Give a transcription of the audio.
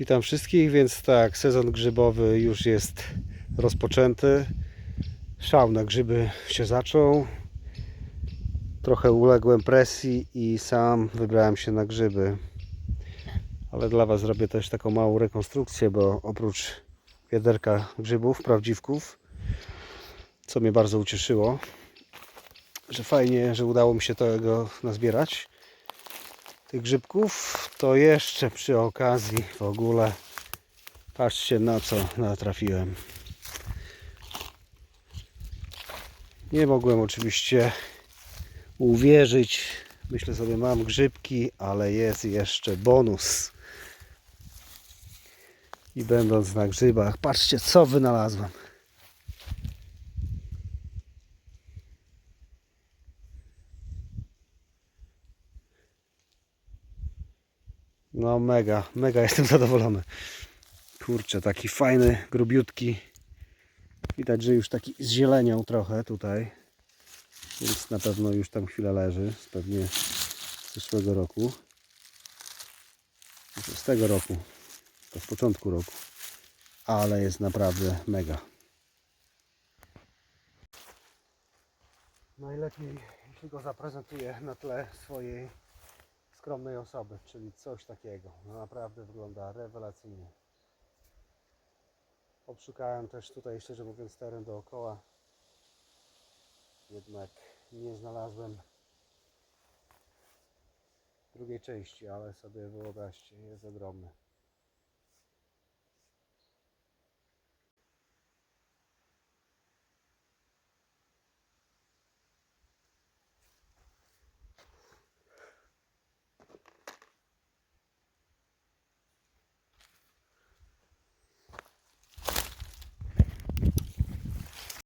Witam wszystkich, więc tak, sezon grzybowy już jest rozpoczęty. Szał na grzyby się zaczął. Trochę uległem presji i sam wybrałem się na grzyby. Ale dla Was zrobię też taką małą rekonstrukcję, bo oprócz wiaderka grzybów, prawdziwków, co mnie bardzo ucieszyło, że fajnie, że udało mi się tego nazbierać tych grzybków, to jeszcze przy okazji w ogóle patrzcie na co natrafiłem. Nie mogłem oczywiście uwierzyć. Myślę sobie, mam grzybki, ale jest jeszcze bonus. I będąc na grzybach, patrzcie co wynalazłem. No mega, mega jestem zadowolony. Kurczę, taki fajny, grubiutki. Widać, że już taki zzieleniał trochę tutaj. Więc na pewno już tam chwilę leży. z Pewnie z zeszłego roku. Znaczy Z tego roku. To z początku roku. Ale jest naprawdę mega. Najlepiej, jeśli go zaprezentuję na tle swojej skromnej osoby, czyli coś takiego. No naprawdę wygląda rewelacyjnie. Obszukałem też tutaj, szczerze mówiąc, teren dookoła. Jednak nie znalazłem drugiej części, ale sobie wyobraźcie, jest ogromny.